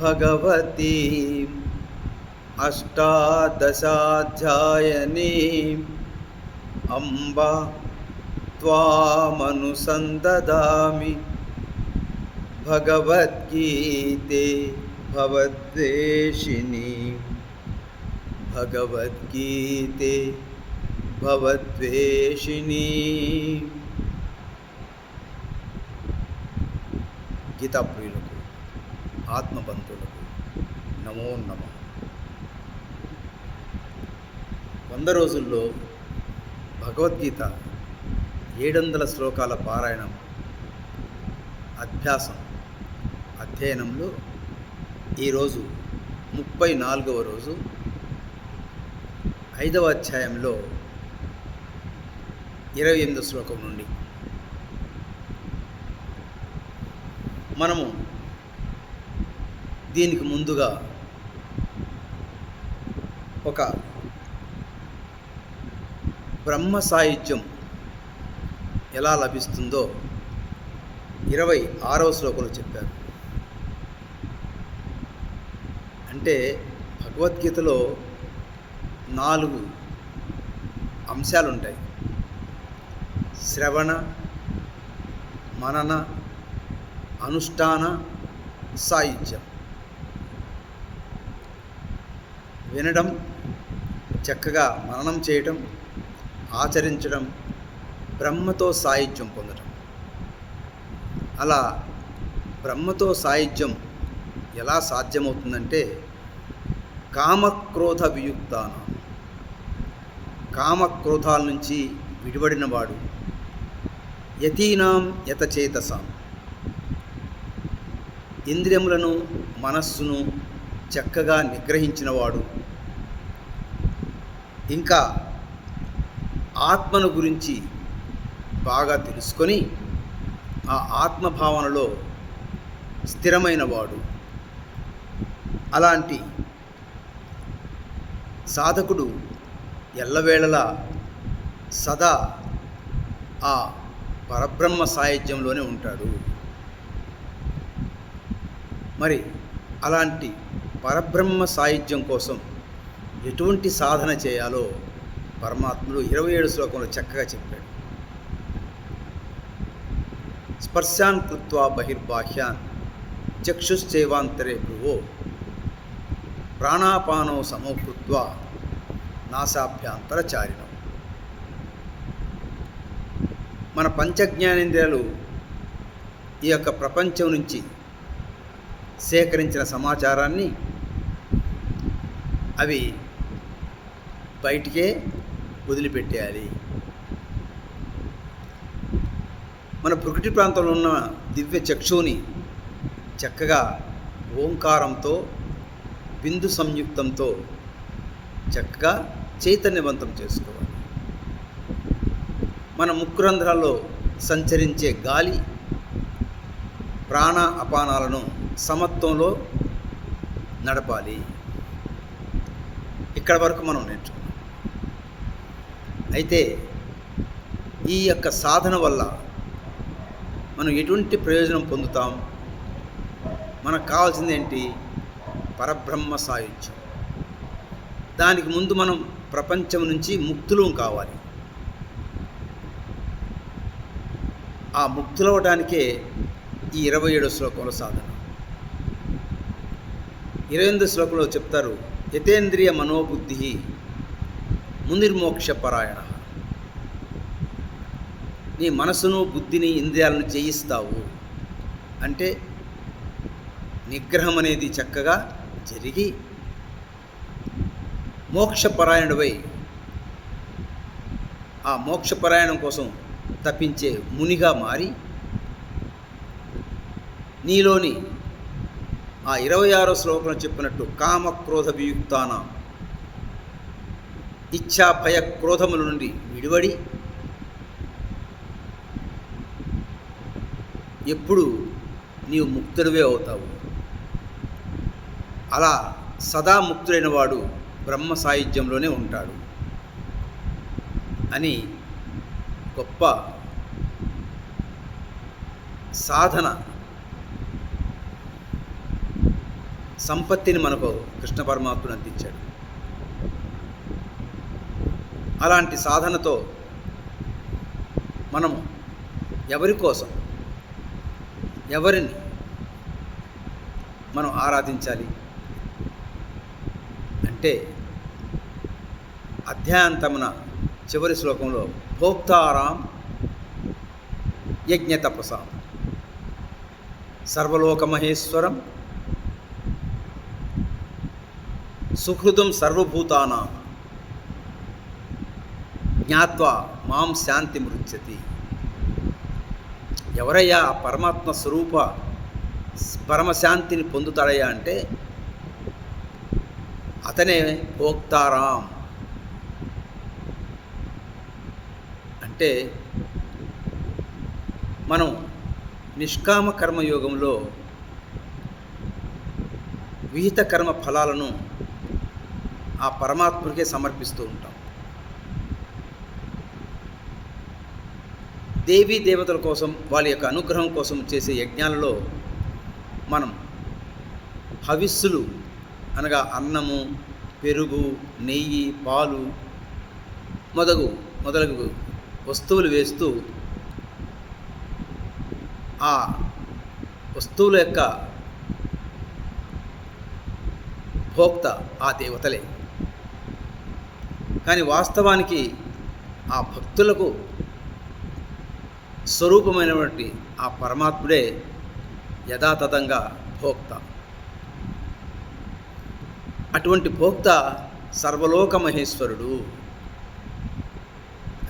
भगवती अष्टादशाध्यायनी अम्बा त्वामनुसन्ददामि। भगवद्गीते भवद्वेषिनि भगवद्गीते भवद्वेषिनि गीता प्रिय ఆత్మబంధువులకు నమో నమ. వంద రోజుల్లో భగవద్గీత ఏడు వందల శ్లోకాల పారాయణం అభ్యాసం అధ్యయనంలో ఈరోజు ముప్పై నాలుగవ రోజు ఐదవ అధ్యాయంలో ఇరవై ఎనిమిదో శ్లోకం నుండి. మనము దీనికి ముందుగా ఒక బ్రహ్మ సాహిత్యం ఎలా లభిస్తుందో ఇరవై ఆరవ శ్లోకంలో చెప్పారు. అంటే భగవద్గీతలో నాలుగు అంశాలు ఉంటాయి శ్రవణ మనన అనుష్ఠాన సాహిత్యం. వినడం చక్కగా మననం చేయటం ఆచరించడం బ్రహ్మతో సాహిత్యం పొందడం అలా బ్రహ్మతో సాహిత్యం ఎలా సాధ్యమవుతుందంటే కామక్రోధ వియుక్తాన. కామక్రోధాల నుంచి విడిపడినవాడు యతీనాం యతచేతసాం. ఇంద్రియములను మనస్సును చక్కగా నిగ్రహించినవాడు ఇంకా ఆత్మను గురించి బాగా తెలుసుకొని ఆ ఆత్మభావనలో స్థిరమైనవాడు. అలాంటి సాధకుడు ఎల్లవేళలా సదా ఆ పరబ్రహ్మ సాహిత్యంలోనే ఉంటాడు. మరి అలాంటి పరబ్రహ్మ సాహిత్యం కోసం ఎటువంటి సాధన చేయాలో పరమాత్ముడు ఇరవై ఏడు శ్లోకంలో చక్కగా చెప్పాడు. స్పర్శాన్ కృత్వా బహిర్బాహ్యాన్ చక్షుశ్చేవాంతరే భ్రువో ప్రాణాపానో సమోకృత్వ నాసాభ్యాంతరచారిణం. మన పంచజ్ఞానేంద్రియాలు ఈ యొక్క ప్రపంచం నుంచి సేకరించిన సమాచారాన్ని అవి బయటికే వదిలిపెట్టేయాలి. మన ప్రకృతి ప్రాంతంలో ఉన్న దివ్య చక్షువుని చక్కగా ఓంకారంతో బిందు సంయుక్తంతో చక్కగా చైతన్యవంతం చేసుకోవాలి. మన ముక్కురంధ్రాల్లో సంచరించే గాలి ప్రాణ అపానాలను సమత్వంలో నడపాలి. ఇక్కడ వరకు మనం నేర్చుకోవాలి అయితే ఈ యొక్క సాధన వల్ల మనం ఎటువంటి ప్రయోజనం పొందుతాం? మనకు కావాల్సింది ఏంటి? పరబ్రహ్మ సాయుధ్యం. దానికి ముందు మనం ప్రపంచం నుంచి ముక్తులు కావాలి. ఆ ముక్తులవడానికే ఈ ఇరవై ఏడో శ్లోకంలో సాధన. ఇరవై ఎనిమిది శ్లోకంలో చెప్తారు యతేంద్రియ మనోబుద్ధి మునిర్మోక్ష పరాయణ నీ మనసును బుద్ధిని ఇంద్రియాలను జయిస్తావు. అంటే నిగ్రహం అనేది చక్కగా జరిగి మోక్షపరాయణుడై ఆ మోక్షపరాయణం కోసం తప్పించే మునిగా మారి నీలోని ఆ ఇరవై ఆరో శ్లోకంలో చెప్పినట్టు కామక్రోధ వియుక్తాన. ఇచ్ఛా భయ క్రోధముల నుండి విడివడి ఎప్పుడు నీవు ముక్తుడివే అవుతావు. అలా సదా ముక్తుడైన వాడు బ్రహ్మ సాయుధ్యంలోనే ఉంటాడు అని గొప్ప సాధన సంపత్తిని మనకు కృష్ణ పరమాత్ముడు అందించాడు. అలాంటి సాధనతో మనము ఎవరి కోసం ఎవరిని మనం ఆరాధించాలి అంటే అధ్యాయంతమున చివరి శ్లోకంలో భోక్తారాం యజ్ఞ తపసాం. సర్వలోకమహేశ్వరం సుహృదం సర్వభూతానాం. జ్ఞాత్వా మాం శాంతి మృత్యతి ఎవరయ్యా ఆ పరమాత్మ స్వరూప పరమశాంతిని పొందుతాడయ్యా అంటే అతనే భోక్తారాం. అంటే మనం నిష్కామ కర్మయోగంలో విహిత కర్మ ఫలాలను ఆ పరమాత్మకే సమర్పిస్తూ ఉంటాం. దేవీ దేవతల కోసం వాళ్ళ యొక్క అనుగ్రహం కోసం చేసే యజ్ఞాలలో మనం హవిస్సులు అనగా అన్నము పెరుగు నెయ్యి పాలు మొదగు మొదలగు వస్తువులు వేస్తూ ఆ వస్తువుల యొక్క భోక్త ఆ దేవతలే. కానీ వాస్తవానికి ఆ భక్తులకు స్వరూపమైనటువంటి ఆ పరమాత్ముడే యథాతథంగా భోక్త. అటువంటి భోక్త సర్వలోక మహేశ్వరుడు.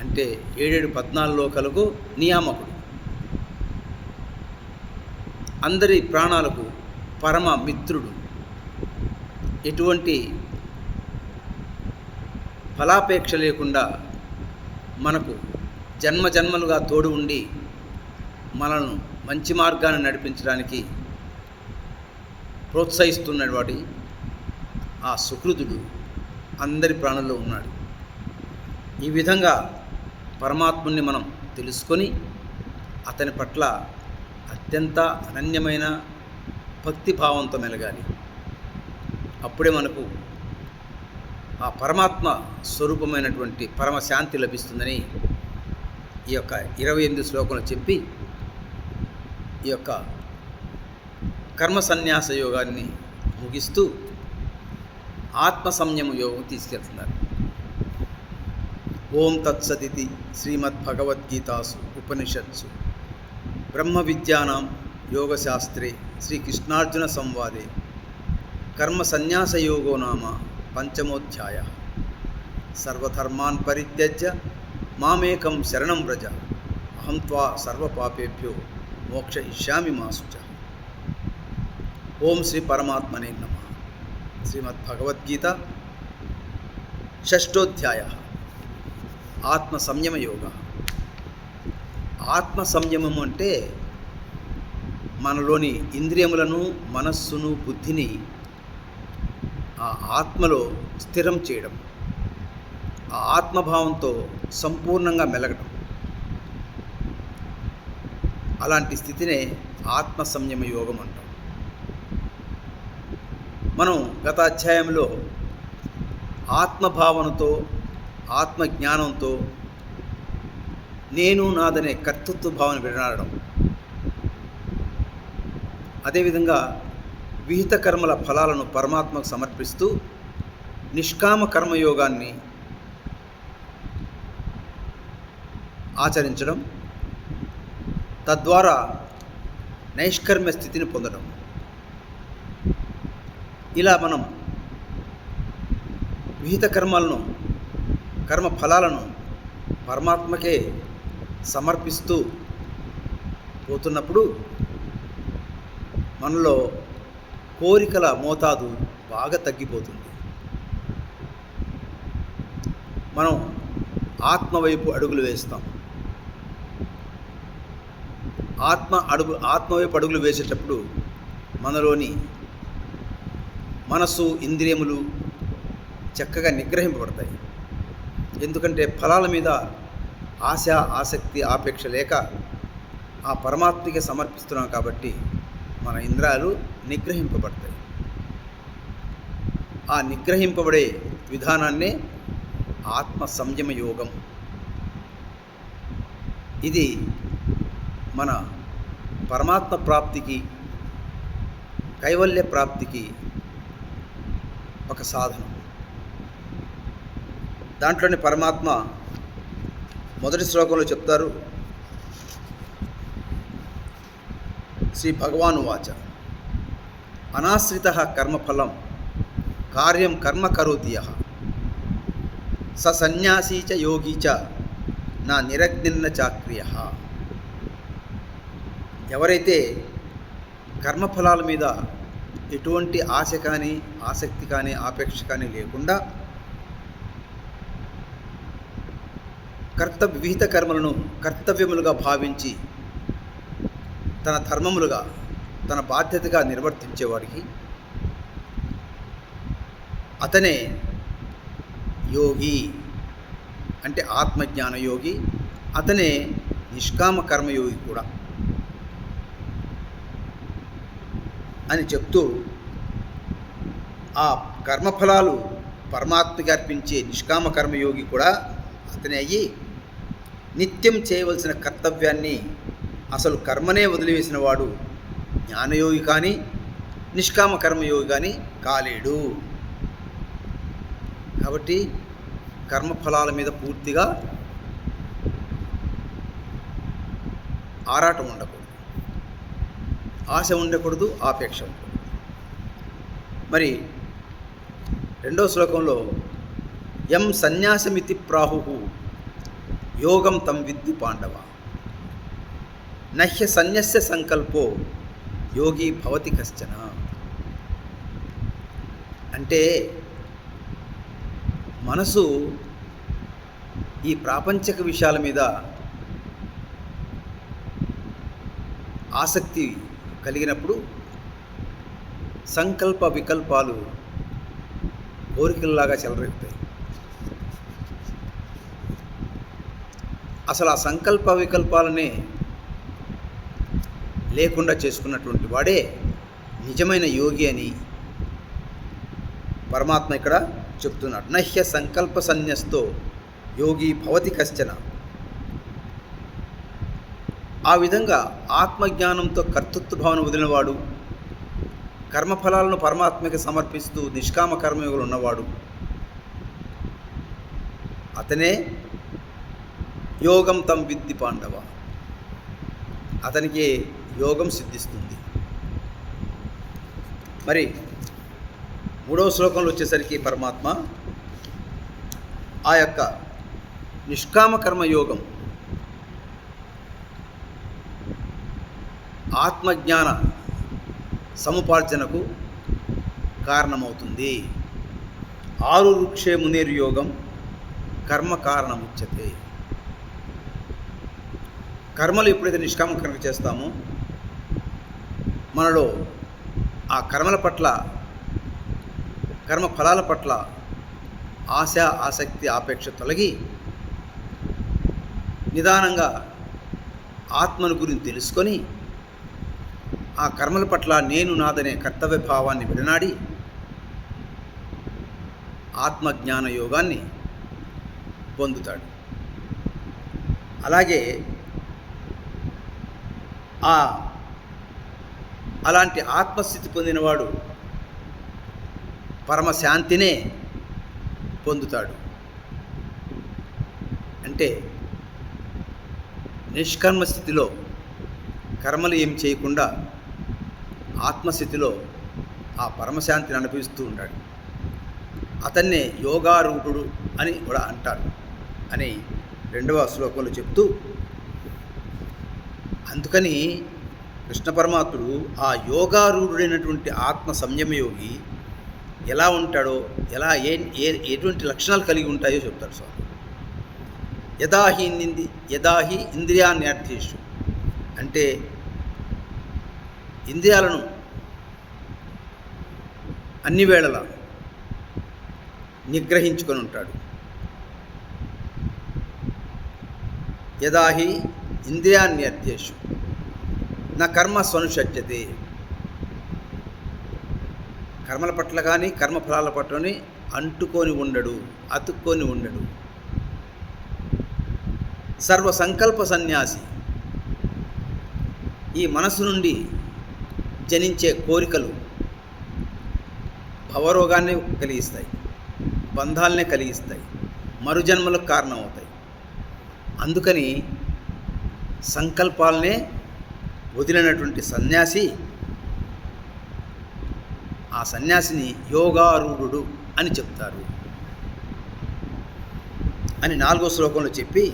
అంటే ఏడేడు పద్నాలుగు లోకలకు నియామకుడు. అందరి ప్రాణాలకు పరమ మిత్రుడు. ఎటువంటి ఫలాపేక్ష లేకుండా మనకు జన్మ జన్మలుగా తోడు ఉండి మనను మంచి మార్గాన్ని నడిపించడానికి ప్రోత్సహిస్తున్నవాడి ఆ సుకృతుడు అందరి ప్రాణుల్లో ఉన్నాడు. ఈ విధంగా పరమాత్ముని మనం తెలుసుకొని అతని పట్ల అత్యంత అనన్యమైన భక్తిభావంతో మెలగాలి. అప్పుడే మనకు ఆ పరమాత్మ స్వరూపమైనటువంటి పరమశాంతి లభిస్తుందని ఈ యొక్క ఇరవై ఎనిమిది శ్లోకంలో చెప్పి ఈ యొక్క కర్మ సన్యాస యోగాన్ని ముగిస్తూ ఆత్మ సంయమ యోగం తీసుకెళ్తున్నారు. ఓం తత్సదితి శ్రీమద్భగవద్గీతాసు ఉపనిషత్సు. బ్రహ్మ విద్యానాం యోగశాస్త్రే శ్రీకృష్ణార్జున సంవాదే కర్మ సన్యాస యోగో నామ పంచమోధ్యాయ. సర్వధర్మాన్ పరిత్యజ్య మామేకం శరణం వ్రజ. అహం త్వా సర్వపాపేభ్యో మోక్షయిష్యామి మా శుచ ఓం శ్రీ పరమాత్మనే నమ. శ్రీమద్భగవద్గీత షష్ఠోధ్యాయ. ఆత్మ సంయమ యోగ ఆత్మ సంయమం అంటే మనలోని ఇంద్రియములను మనస్సును బుద్ధిని ఆ ఆత్మలో స్థిరం చేయడం. ఆత్మభావంతో సంపూర్ణంగా మెలగడం అలాంటి స్థితినే ఆత్మ సంయమ యోగం అంటాం. మనం గత అధ్యాయంలో ఆత్మభావనతో ఆత్మజ్ఞానంతో నేను నాదనే కర్తృత్వ భావన విడనాడడం. అదేవిధంగా విహిత కర్మల ఫలాలను పరమాత్మకు సమర్పిస్తూ నిష్కామ కర్మయోగాన్ని ఆచరించడం తద్వారా నైష్కర్మ్య స్థితిని పొందడం. ఇలా మనం విహిత కర్మలను కర్మ ఫలాలను పరమాత్మకే సమర్పిస్తూ పోతున్నప్పుడు మనలో కోరికల మోతాదు బాగా తగ్గిపోతుంది. మనం ఆత్మవైపు అడుగులు వేస్తాం. ఆత్మ అడుగు ఆత్మవైపు అడుగులు వేసేటప్పుడు మనలోని మనసు ఇంద్రియములు చక్కగా నిగ్రహింపబడతాయి. ఎందుకంటే ఫలాల మీద ఆశ ఆసక్తి ఆపేక్ష లేక ఆ పరమాత్మకి సమర్పిస్తున్నాం కాబట్టి మన ఇంద్రాలు నిగ్రహింపబడతాయి. ఆ నిగ్రహింపబడే విధానాన్నే ఆత్మ సంయమ యోగం ఇది మన పరమాత్మ ప్రాప్తికి కైవల్య ప్రాప్తికి ఒక సాధనం. దాంట్లోని పరమాత్మ మొదటి శ్లోకంలో చెప్తారు శ్రీ భగవాను వాచ అనాశ్రిత కర్మఫలం కార్యం కర్మ కరోతియ స సన్యాసీ చ యోగి చ నా నిరగ్నిన్న చాక్రియ. ఎవరైతే కర్మఫలాల మీద ఎటువంటి ఆశ కానీ ఆసక్తి కానీ ఆపేక్ష కానీ లేకుండా కర్తవ్య విహిత కర్మలను కర్తవ్యములుగా భావించి తన ధర్మములుగా తన బాధ్యతగా నిర్వర్తించేవాడికి అతనే యోగి అంటే ఆత్మజ్ఞాన యోగి అతనే నిష్కామ కర్మయోగి కూడా. అని చెప్తూ ఆ కర్మఫలాలు పరమాత్మకి అర్పించే నిష్కామ కర్మయోగి కూడా అతనే అయ్యి నిత్యం చేయవలసిన కర్తవ్యాన్ని అసలు కర్మనే వదిలివేసిన వాడు జ్ఞానయోగి కానీ నిష్కామ కర్మయోగి కానీ కాలేడు. కాబట్టి కర్మఫలాల మీద పూర్తిగా ఆరాటం ఉండకూడదు. ఆశ ఉండకూడదు ఆపేక్ష మరి రెండో శ్లోకంలో ఎం సన్యాసమితి ప్రాహు యోగం తం విద్ది పాండవ. నహ్య సన్యస్య సంకల్పో యోగి భవతి కశ్చన. అంటే మనసు ఈ ప్రాపంచక విషయాల మీద ఆసక్తి కలిగినప్పుడు సంకల్ప వికల్పాలు కోరికల్లాగా చెలరేగుతాయి. అసలు ఆ సంకల్ప వికల్పాలనే లేకుండా చేసుకున్నటువంటి వాడే నిజమైన యోగి అని పరమాత్మ ఇక్కడ చెప్తున్నాడు. నహ్య సంకల్ప సన్యస్తో యోగి భవతి కశ్చన. ఆ విధంగా ఆత్మజ్ఞానంతో కర్తృత్వ భావన వదిలినవాడు కర్మఫలాలను పరమాత్మకి సమర్పిస్తూ నిష్కామ కర్మయోగులు ఉన్నవాడు అతనే యోగం తం విద్ది పాండవ. అతనికి యోగం సిద్ధిస్తుంది. మరి మూడవ శ్లోకంలో వచ్చేసరికి పరమాత్మ ఆ యొక్క నిష్కామ కర్మ ఆత్మజ్ఞాన సముపార్జనకు కారణమవుతుంది. ఆరు వృక్షే మునేరు యోగం కర్మ కారణముచ్చతే కర్మలు ఎప్పుడైతే నిష్కామ కర్మ చేస్తామో మనలో ఆ కర్మల పట్ల కర్మ ఫలాల పట్ల ఆశ ఆసక్తి ఆపేక్ష తొలగి నిదానంగా ఆత్మను గురించి తెలుసుకొని ఆ కర్మల పట్ల నేను నాదనే కర్తవ్య భావాన్ని విడనాడి ఆత్మజ్ఞాన యోగాన్ని పొందుతాడు. అలాగే ఆ అలాంటి ఆత్మస్థితి పొందినవాడు పరమశాంతినే పొందుతాడు. అంటే నిష్కర్మ స్థితిలో కర్మలు ఏం చేయకుండా ఆత్మస్థితిలో ఆ పరమశాంతిని అనుభవిస్తూ ఉంటాడు. అతన్నే యోగారూఢుడు అని కూడా అంటారు అని రెండవ శ్లోకంలో చెప్తూ అందుకని కృష్ణ పరమాత్ముడు ఆ యోగారూఢుడైనటువంటి ఆత్మ సంయమయోగి ఎలా ఉంటాడో ఎలా ఏ ఏ- ఎటువంటి లక్షణాలు కలిగి ఉంటాయో చెప్తాడు స్వామి. యదాహి ఇంది యదాహి ఇంద్రియాన్యర్థేషు. అంటే ఇంద్రియాలను అన్ని వేళలా నిగ్రహించుకొని ఉంటాడు. యదాహి ఇంద్రియాన్యర్థేషు నా కర్మ స్వనుషత్యతే కర్మల పట్ల కానీ కర్మఫలాల పట్లని అంటుకొని ఉండడు అతుక్కొని ఉండడు. సర్వ సంకల్ప సన్యాసి ఈ మనసు నుండి జనించే కోరికలు భవరోగాన్ని కలిగిస్తాయి బంధాలనే కలిగిస్తాయి మరుజన్మలకు కారణమవుతాయి. అందుకని సంకల్పాలనే వదిలినటువంటి సన్యాసి ఆ సన్యాసిని యోగారూఢుడు అని చెప్తారు. అని నాలుగో శ్లోకంలో చెప్పి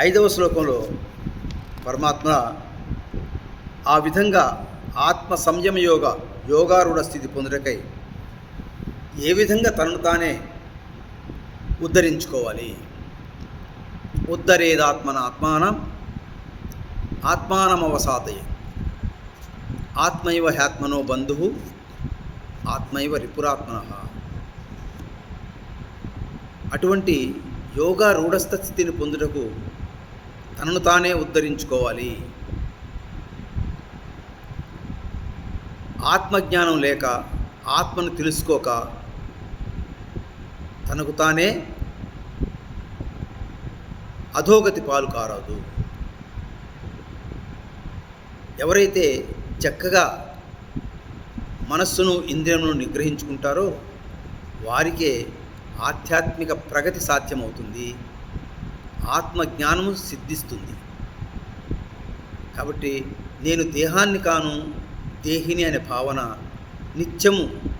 ఐదవ శ్లోకంలో పరమాత్మ ఆ విధంగా ఆత్మ సంయమ యోగ యోగారూఢ స్థితి పొందుటకై ఏ విధంగా తనను తానే ఉద్ధరించుకోవాలి? ఉద్ధరేదాత్మన ఆత్మానం ఆత్మానమవసాతయే. ఆత్మైవ హ్యాత్మనో బంధు ఆత్మైవ రిపురాత్మన. అటువంటి యోగా రూఢస్థ స్థితిని పొందుటకు తనను తానే ఉద్ధరించుకోవాలి. ఆత్మజ్ఞానం లేక ఆత్మను తెలుసుకోక తనకు తానే అధోగతి పాలు కారాదు. ఎవరైతే చక్కగా మనస్సును ఇంద్రియమును నిగ్రహించుకుంటారో వారికే ఆధ్యాత్మిక ప్రగతి సాధ్యమవుతుంది. ఆత్మజ్ఞానము సిద్ధిస్తుంది. కాబట్టి నేను దేహాన్ని కాను దేహిని అనే భావన నిత్యము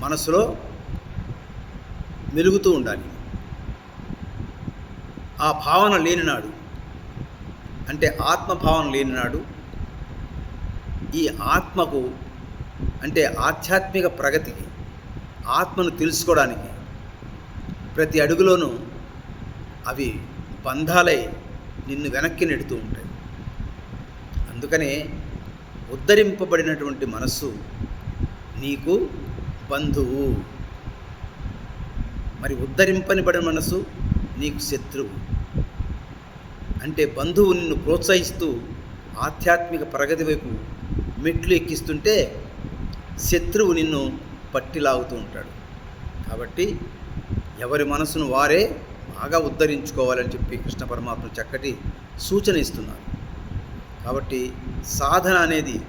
మనసులో మెలుగుతూ ఉండాలి. ఆ భావన లేనినాడు అంటే ఆత్మభావన లేనినాడు ఈ ఆత్మకు అంటే ఆధ్యాత్మిక ప్రగతికి ఆత్మను తెలుసుకోవడానికి ప్రతి అడుగులోనూ అవి బంధాలై నిన్ను వెనక్కి నెడుతూ ఉంటాయి. అందుకనే ఉద్ధరింపబడినటువంటి మనస్సు నీకు బంధువు. మరి ఉద్ధరింపనిబడిన మనసు నీకు శత్రువు. అంటే బంధువు నిన్ను ప్రోత్సహిస్తూ ఆధ్యాత్మిక ప్రగతి వైపు మెట్లు ఎక్కిస్తుంటే శత్రువు నిన్ను పట్టిలాగుతూ ఉంటాడు. కాబట్టి ఎవరి మనసును వారే బాగా ఉద్ధరించుకోవాలని చెప్పి కృష్ణ పరమాత్మ చక్కటి సూచన ఇస్తున్నారు. కాబట్టి సాధన అనేది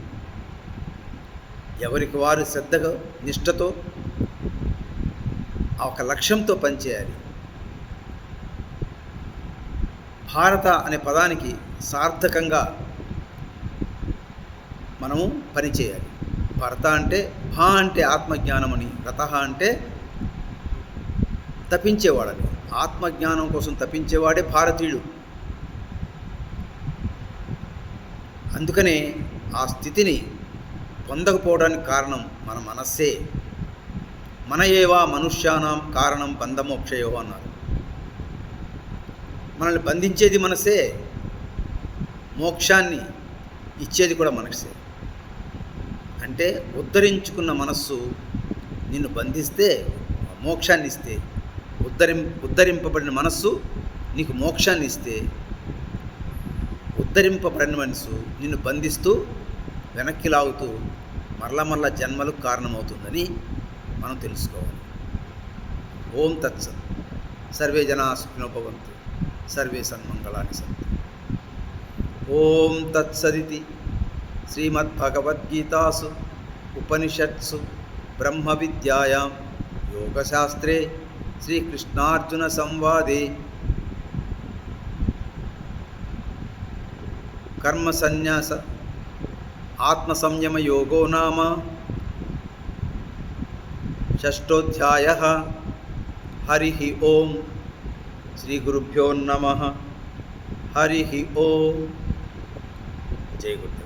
ఎవరికి వారు శ్రద్ధగా నిష్ఠతో ఆ ఒక లక్ష్యంతో పనిచేయాలి. భారత అనే పదానికి సార్థకంగా మనము పనిచేయాలి. భర్త అంటే భా అంటే ఆత్మజ్ఞానమని రత అంటే తప్పించేవాడని ఆత్మజ్ఞానం కోసం తప్పించేవాడే భారతీయుడు. అందుకనే ఆ స్థితిని పొందకపోవడానికి కారణం మన మనస్సే. మన ఏవా మనుష్యానాం కారణం బంధమోక్షయో అన్నారు. మనల్ని బంధించేది మనసే మోక్షాన్ని ఇచ్చేది కూడా మనసే అంటే ఉద్ధరించుకున్న మనస్సు నిన్ను బంధిస్తే మోక్షాన్ని ఇస్తే ఉద్ధరిం ఉద్ధరింపబడిన మనస్సు నీకు మోక్షాన్ని ఇస్తే ఉద్ధరింపబడిన మనసు నిన్ను బంధిస్తూ వెనక్కి లాగుతూ మరల మరల జన్మలకు కారణమవుతుందని మనం తెలుసుకోవాలి. ఓం తత్సత్. సర్వే జనా సుఖినోపవంతు సర్వే సన్మంగళాన్ని సంతు ఓం తత్సదితి. శ్రీమద్భగవద్గీతాసు. ఉపనిషత్సు. బ్రహ్మ విద్యాయాం యోగశాస్త్రే श्रीकृष्णार्जुनसंवादे कर्मसन्न्यास आत्मसंयमयोगो नाम षष्ठोऽध्यायः। हरिः ॐ श्रीगुरुभ्यो नमः। हरिः ॐ जय गुरु।